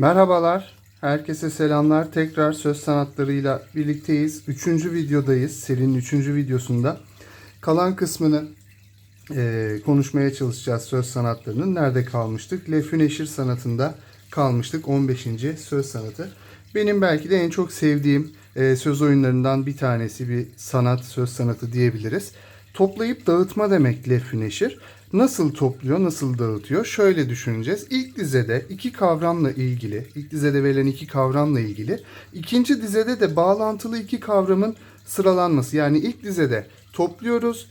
Merhabalar, herkese selamlar. Tekrar söz sanatlarıyla birlikteyiz. Üçüncü videodayız, serinin üçüncü videosunda. Kalan kısmını eee, konuşmaya çalışacağız söz sanatlarının. Nerede kalmıştık? Neşir sanatında kalmıştık. 15. söz sanatı. Benim belki de en çok sevdiğim eee, söz oyunlarından bir tanesi bir sanat, söz sanatı diyebiliriz. Toplayıp dağıtma demek Neşir. Nasıl topluyor, nasıl dağıtıyor? Şöyle düşüneceğiz. İlk dizede iki kavramla ilgili, ilk dizede verilen iki kavramla ilgili, ikinci dizede de bağlantılı iki kavramın sıralanması. Yani ilk dizede topluyoruz,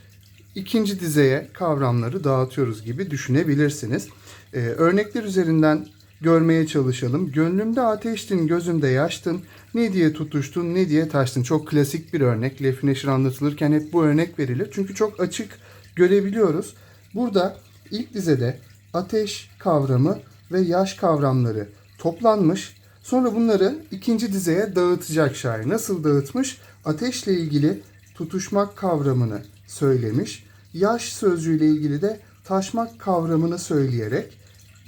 ikinci dizeye kavramları dağıtıyoruz gibi düşünebilirsiniz. Ee, örnekler üzerinden görmeye çalışalım. Gönlümde ateştin, gözümde yaştın. Ne diye tutuştun, ne diye taştın. Çok klasik bir örnek. Lefü Neşir anlatılırken hep bu örnek verilir. Çünkü çok açık görebiliyoruz. Burada ilk dizede ateş kavramı ve yaş kavramları toplanmış. Sonra bunları ikinci dizeye dağıtacak şair. Nasıl dağıtmış? Ateşle ilgili tutuşmak kavramını söylemiş. Yaş sözcüğüyle ilgili de taşmak kavramını söyleyerek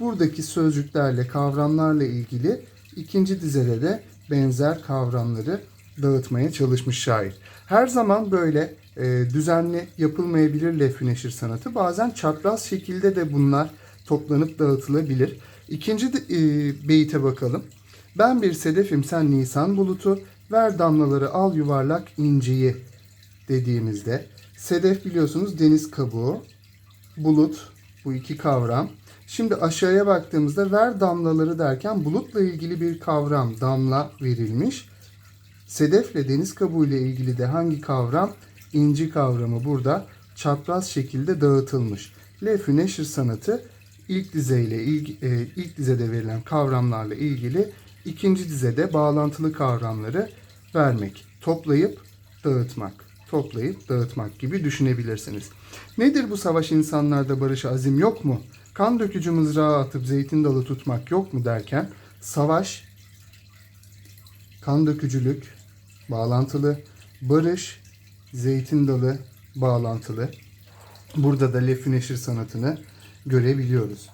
buradaki sözcüklerle, kavramlarla ilgili ikinci dizede de benzer kavramları dağıtmaya çalışmış şair. Her zaman böyle e, düzenli yapılmayabilir lefü neşir sanatı. Bazen çapraz şekilde de bunlar toplanıp dağıtılabilir. İkinci de, e, beyite bakalım. Ben bir sedefim sen nisan bulutu, ver damlaları al yuvarlak inciyi dediğimizde. Sedef biliyorsunuz deniz kabuğu, bulut bu iki kavram. Şimdi aşağıya baktığımızda ver damlaları derken bulutla ilgili bir kavram damla verilmiş. Sedefle deniz kabuğu ile ilgili de hangi kavram? İnci kavramı burada çapraz şekilde dağıtılmış. Lefü neşir sanatı ilk dizeyle ilk, e, ilk dizede verilen kavramlarla ilgili ikinci dizede bağlantılı kavramları vermek, toplayıp dağıtmak, toplayıp dağıtmak gibi düşünebilirsiniz. Nedir bu savaş insanlarda barış azim yok mu? Kan dökücü mızrağı atıp zeytin dalı tutmak yok mu derken savaş kan dökücülük bağlantılı, barış, zeytin dalı bağlantılı. Burada da Lefü Neşir sanatını görebiliyoruz.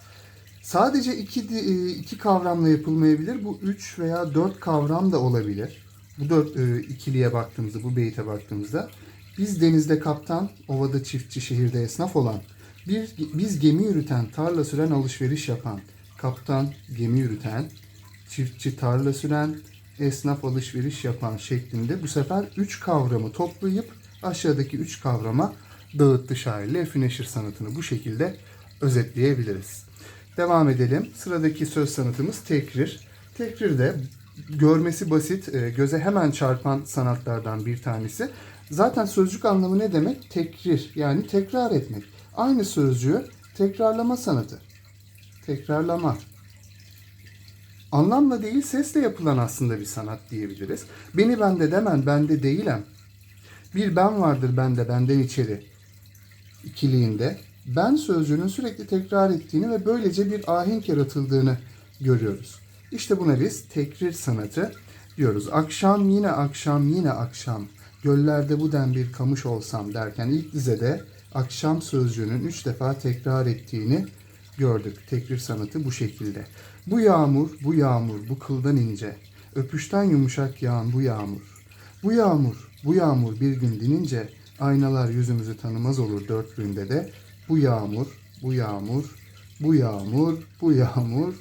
Sadece iki, e, iki kavramla yapılmayabilir. Bu üç veya dört kavram da olabilir. Bu dört e, ikiliye baktığımızda, bu beyte baktığımızda biz denizde kaptan, ovada çiftçi, şehirde esnaf olan, bir, biz gemi yürüten, tarla süren, alışveriş yapan, kaptan, gemi yürüten, çiftçi, tarla süren, esnaf alışveriş yapan şeklinde bu sefer üç kavramı toplayıp aşağıdaki üç kavrama dağıttı şair. Lefü Neşir sanatını bu şekilde özetleyebiliriz. Devam edelim. Sıradaki söz sanatımız tekrir. Tekrir de görmesi basit, e, göze hemen çarpan sanatlardan bir tanesi. Zaten sözcük anlamı ne demek? Tekrir yani tekrar etmek. Aynı sözcüğü tekrarlama sanatı. Tekrarlama. Anlamla değil sesle yapılan aslında bir sanat diyebiliriz. Beni bende demen bende değilim. Bir ben vardır bende benden içeri ikiliğinde ben sözcüğünün sürekli tekrar ettiğini ve böylece bir ahenk yaratıldığını görüyoruz. İşte buna biz tekrir sanatı diyoruz. Akşam yine akşam yine akşam göllerde bu den bir kamış olsam derken ilk dizede akşam sözcüğünün üç defa tekrar ettiğini gördük. Tekrir sanatı bu şekilde. Bu yağmur, bu yağmur, bu kıldan ince. Öpüşten yumuşak yağan bu yağmur. Bu yağmur, bu yağmur bir gün dinince aynalar yüzümüzü tanımaz olur dörtlüğünde de. Bu yağmur, bu yağmur, bu yağmur, bu yağmur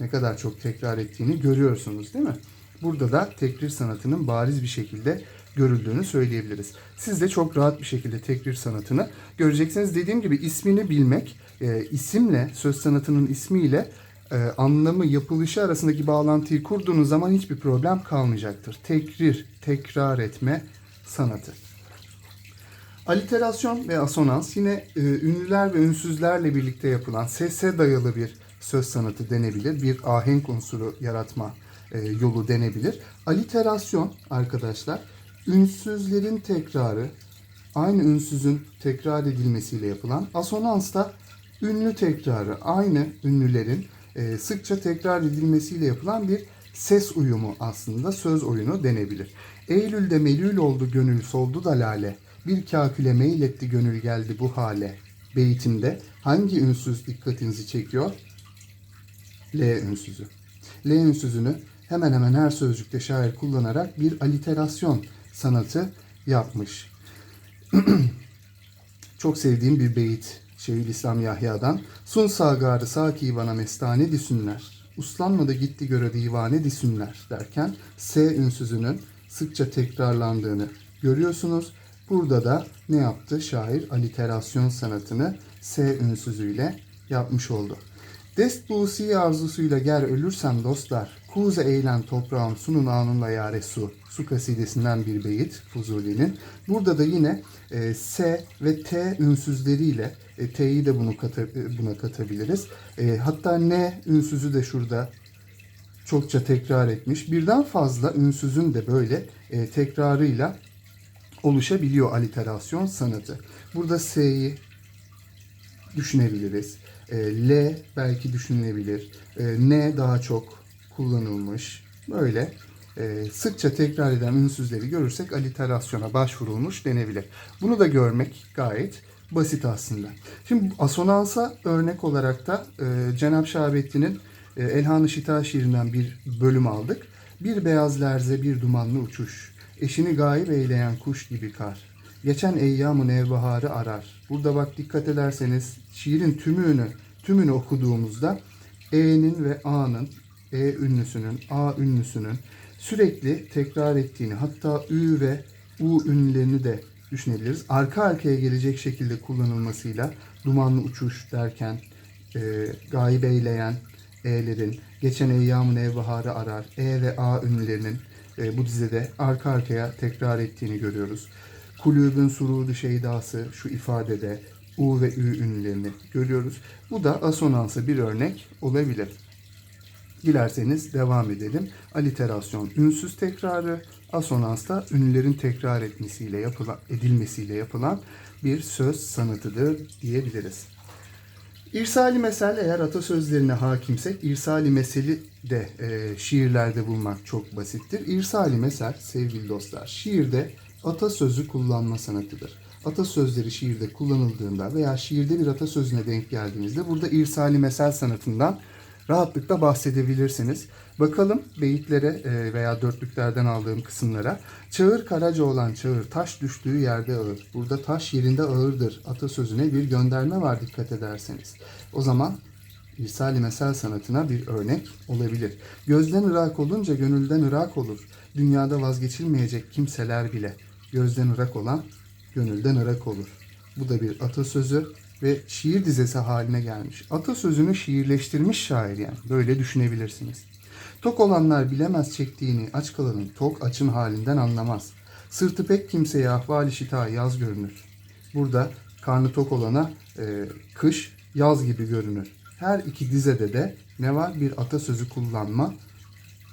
ne kadar çok tekrar ettiğini görüyorsunuz değil mi? Burada da tekrir sanatının bariz bir şekilde görüldüğünü söyleyebiliriz. Siz de çok rahat bir şekilde tekrir sanatını göreceksiniz. Dediğim gibi ismini bilmek, e, isimle, söz sanatının ismiyle e, anlamı, yapılışı arasındaki bağlantıyı kurduğunuz zaman hiçbir problem kalmayacaktır. Tekrir, tekrar etme sanatı. Aliterasyon ve asonans yine e, ünlüler ve ünsüzlerle birlikte yapılan sese dayalı bir söz sanatı denebilir. Bir ahenk unsuru yaratma e, yolu denebilir. Aliterasyon arkadaşlar ünsüzlerin tekrarı aynı ünsüzün tekrar edilmesiyle yapılan asonans da ünlü tekrarı aynı ünlülerin e, sıkça tekrar edilmesiyle yapılan bir ses uyumu aslında söz oyunu denebilir. Eylül'de melül oldu gönül soldu da lale. Bir kaküle meyletti gönül geldi bu hale. Beytimde hangi ünsüz dikkatinizi çekiyor? L ünsüzü. L ünsüzünü hemen hemen her sözcükte şair kullanarak bir aliterasyon sanatı yapmış. Çok sevdiğim bir beyit Şeyhülislam Yahya'dan. Sun sagarı saki bana mestane disünler. Uslanmadı gitti göre divane disünler derken S ünsüzünün sıkça tekrarlandığını görüyorsunuz. Burada da ne yaptı? Şair aliterasyon sanatını S ünsüzüyle yapmış oldu. Dest bu si arzusuyla ger ölürsem dostlar, kuze eğlen toprağım sunun anınla yare su. Su kasidesinden bir beyit Fuzuli'nin. Burada da yine e, S ve T ünsüzleriyle e, T'yi de bunu kata, buna katabiliriz. E, hatta N ünsüzü de şurada çokça tekrar etmiş. Birden fazla ünsüzün de böyle e, tekrarıyla oluşabiliyor aliterasyon sanatı. Burada S'yi düşünebiliriz. E, L belki düşünülebilir. E, N daha çok kullanılmış. Böyle e, sıkça tekrar eden ünsüzleri görürsek aliterasyona başvurulmuş denebilir. Bunu da görmek gayet basit aslında. Şimdi asonansa örnek olarak da e, Cenab Şahabettin'in e, Elhan-ı Şita şiirinden bir bölüm aldık. Bir beyaz lerze bir dumanlı uçuş. Eşini gayip eyleyen kuş gibi kar. Geçen eyyamın nevbaharı arar. Burada bak dikkat ederseniz şiirin tümünü, tümünü okuduğumuzda E'nin ve A'nın, E ünlüsünün, A ünlüsünün sürekli tekrar ettiğini hatta Ü ve U ünlülerini de düşünebiliriz. Arka arkaya gelecek şekilde kullanılmasıyla dumanlı uçuş derken e, gayb eyleyen E'lerin, geçen eyyamın evbaharı arar, E ve A ünlülerinin e, bu dizede arka arkaya tekrar ettiğini görüyoruz. Kulübün surudu şeydası şu ifadede U ve Ü ünlülerini görüyoruz. Bu da asonansa bir örnek olabilir. Dilerseniz devam edelim. Aliterasyon ünsüz tekrarı, asonans da ünlülerin tekrar etmesiyle yapılan, edilmesiyle yapılan bir söz sanatıdır diyebiliriz. İrsali mesel eğer atasözlerine hakimsek irsali meseli de e, şiirlerde bulmak çok basittir. İrsali mesel sevgili dostlar şiirde atasözü kullanma sanatıdır. Atasözleri şiirde kullanıldığında veya şiirde bir atasözüne denk geldiğinizde burada irsali mesel sanatından rahatlıkla bahsedebilirsiniz. Bakalım beyitlere e, veya dörtlüklerden aldığım kısımlara. Çağır karaca olan çağır, taş düştüğü yerde ağır. Burada taş yerinde ağırdır atasözüne bir gönderme var dikkat ederseniz. O zaman İrsali mesel sanatına bir örnek olabilir. Gözden ırak olunca gönülden ırak olur. Dünyada vazgeçilmeyecek kimseler bile. Gözden ırak olan gönülden ırak olur. Bu da bir atasözü ve şiir dizesi haline gelmiş. Atasözünü şiirleştirmiş şair yani. Böyle düşünebilirsiniz. Tok olanlar bilemez çektiğini, aç kalanın tok açın halinden anlamaz. Sırtı pek kimseye ahvali şita yaz görünür. Burada karnı tok olana e, kış yaz gibi görünür. Her iki dizede de ne var? Bir atasözü kullanma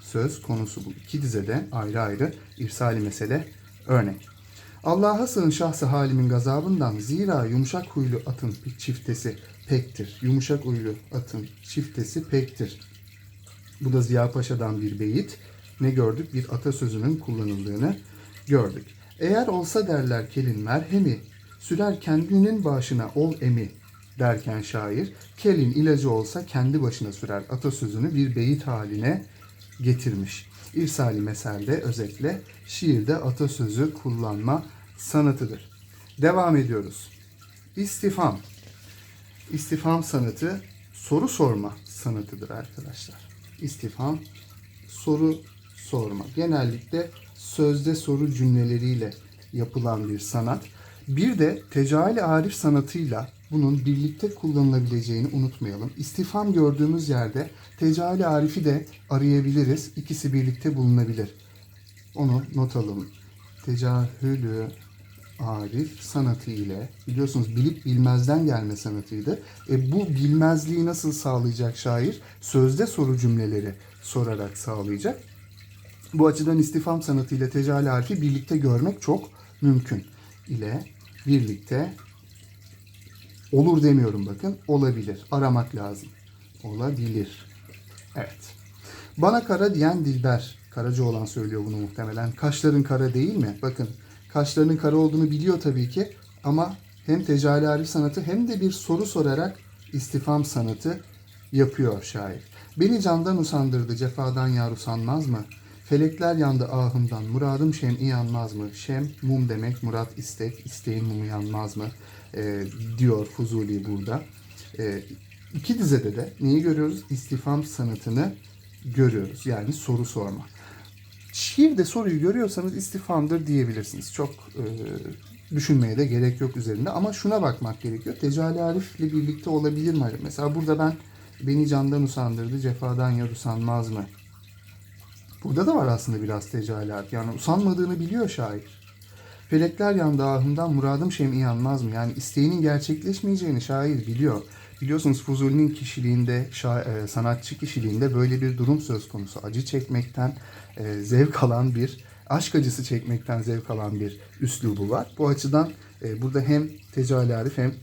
söz konusu bu. İki dizede ayrı ayrı irsali mesele örnek. Allah'a sığın şahsı halimin gazabından zira yumuşak huylu atın çiftesi pektir. Yumuşak huylu atın çiftesi pektir. Bu da Ziya Paşa'dan bir beyit. Ne gördük? Bir atasözünün kullanıldığını gördük. Eğer olsa derler kelin merhemi, sürer kendinin başına ol emi derken şair, kelin ilacı olsa kendi başına sürer atasözünü bir beyit haline getirmiş. İrsali Mesel'de özetle şiirde atasözü kullanma sanatıdır. Devam ediyoruz. İstifam. İstifam sanatı soru sorma sanatıdır arkadaşlar. İstifam soru sorma. Genellikle sözde soru cümleleriyle yapılan bir sanat. Bir de tecali arif sanatıyla bunun birlikte kullanılabileceğini unutmayalım. İstifam gördüğümüz yerde tecali arifi de arayabiliriz. İkisi birlikte bulunabilir. Onu not alalım. Tecahülü arif sanatı ile biliyorsunuz bilip bilmezden gelme sanatıydı. E, bu bilmezliği nasıl sağlayacak şair? Sözde soru cümleleri sorarak sağlayacak. Bu açıdan istifam sanatı ile tecali harfi birlikte görmek çok mümkün. ile birlikte olur demiyorum bakın olabilir. Aramak lazım. Olabilir. Evet. Bana kara diyen Dilber. Karaca olan söylüyor bunu muhtemelen. Kaşların kara değil mi? Bakın kaşlarının kara olduğunu biliyor tabii ki ama hem tecali sanatı hem de bir soru sorarak istifam sanatı yapıyor şair. Beni candan usandırdı cefadan yar usanmaz mı? Felekler yandı ahımdan muradım şem'i yanmaz mı? Şem mum demek murat istek isteğin mumu yanmaz mı? Ee, diyor Fuzuli burada. Ee, iki dizede de neyi görüyoruz? İstifam sanatını görüyoruz. Yani soru sorma. Şiirde soruyu görüyorsanız istifamdır diyebilirsiniz. Çok e, düşünmeye de gerek yok üzerinde. Ama şuna bakmak gerekiyor. Tecali Arif'le birlikte olabilir mi? Mesela burada ben beni candan usandırdı, cefadan yar usanmaz mı? Burada da var aslında biraz tecali Arif. Yani usanmadığını biliyor şair. Felekler yandı ahımdan muradım şem'i yanmaz mı? Yani isteğinin gerçekleşmeyeceğini şair biliyor. Biliyorsunuz Fuzuli'nin kişiliğinde, şa- e, sanatçı kişiliğinde böyle bir durum söz konusu. Acı çekmekten e, zevk alan bir, aşk acısı çekmekten zevk alan bir üslubu var. Bu açıdan e, burada hem Tecali Arif hem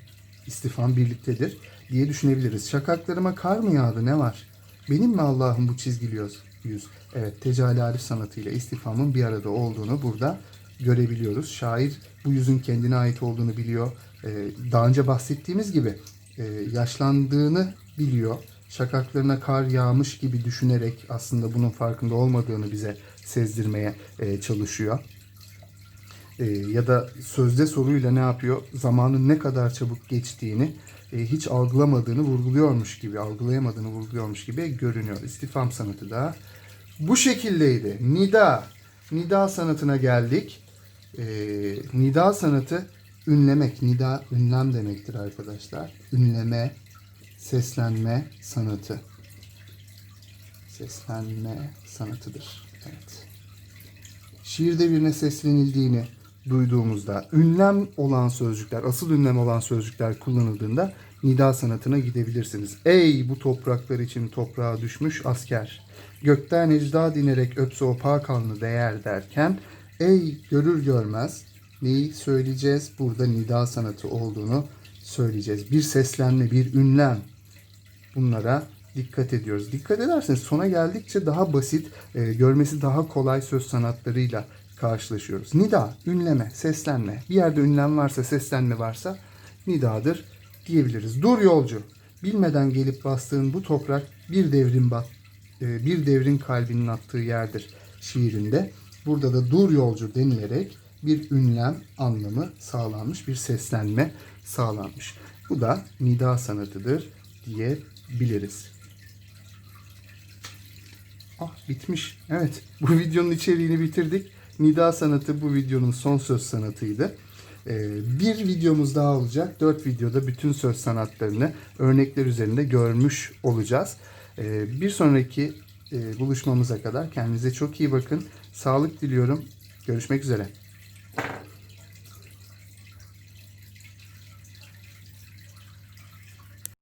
istifam birliktedir diye düşünebiliriz. Şakaklarıma kar mı yağdı ne var? Benim mi Allah'ım bu çizgili yüz? Evet, Tecali Arif sanatıyla istifamın bir arada olduğunu burada görebiliyoruz. Şair bu yüzün kendine ait olduğunu biliyor. Ee, daha önce bahsettiğimiz gibi e, yaşlandığını biliyor. Şakaklarına kar yağmış gibi düşünerek aslında bunun farkında olmadığını bize sezdirmeye e, çalışıyor. E, ya da sözde soruyla ne yapıyor? Zamanın ne kadar çabuk geçtiğini e, hiç algılamadığını vurguluyormuş gibi, algılayamadığını vurguluyormuş gibi görünüyor. İstifam sanatı da bu şekildeydi. Nida, nida sanatına geldik. E, nida sanatı ünlemek, nida ünlem demektir arkadaşlar. Ünleme, seslenme sanatı. Seslenme sanatıdır. Evet. Şiirde birine seslenildiğini duyduğumuzda ünlem olan sözcükler, asıl ünlem olan sözcükler kullanıldığında nida sanatına gidebilirsiniz. Ey bu topraklar için toprağa düşmüş asker. Gökten ecda dinerek öpse o pakalını değer derken ey görür görmez neyi söyleyeceğiz? Burada nida sanatı olduğunu söyleyeceğiz. Bir seslenme, bir ünlem bunlara dikkat ediyoruz. Dikkat ederseniz sona geldikçe daha basit, e, görmesi daha kolay söz sanatlarıyla karşılaşıyoruz. Nida, ünleme, seslenme. Bir yerde ünlem varsa, seslenme varsa nidadır diyebiliriz. Dur yolcu, bilmeden gelip bastığın bu toprak bir devrin bat, e, bir devrin kalbinin attığı yerdir şiirinde. Burada da dur yolcu denilerek bir ünlem anlamı sağlanmış, bir seslenme sağlanmış. Bu da nida sanatıdır diyebiliriz. Ah bitmiş. Evet bu videonun içeriğini bitirdik. Nida sanatı bu videonun son söz sanatıydı. Ee, bir videomuz daha olacak. Dört videoda bütün söz sanatlarını örnekler üzerinde görmüş olacağız. Ee, bir sonraki e, buluşmamıza kadar kendinize çok iyi bakın. Sağlık diliyorum. Görüşmek üzere.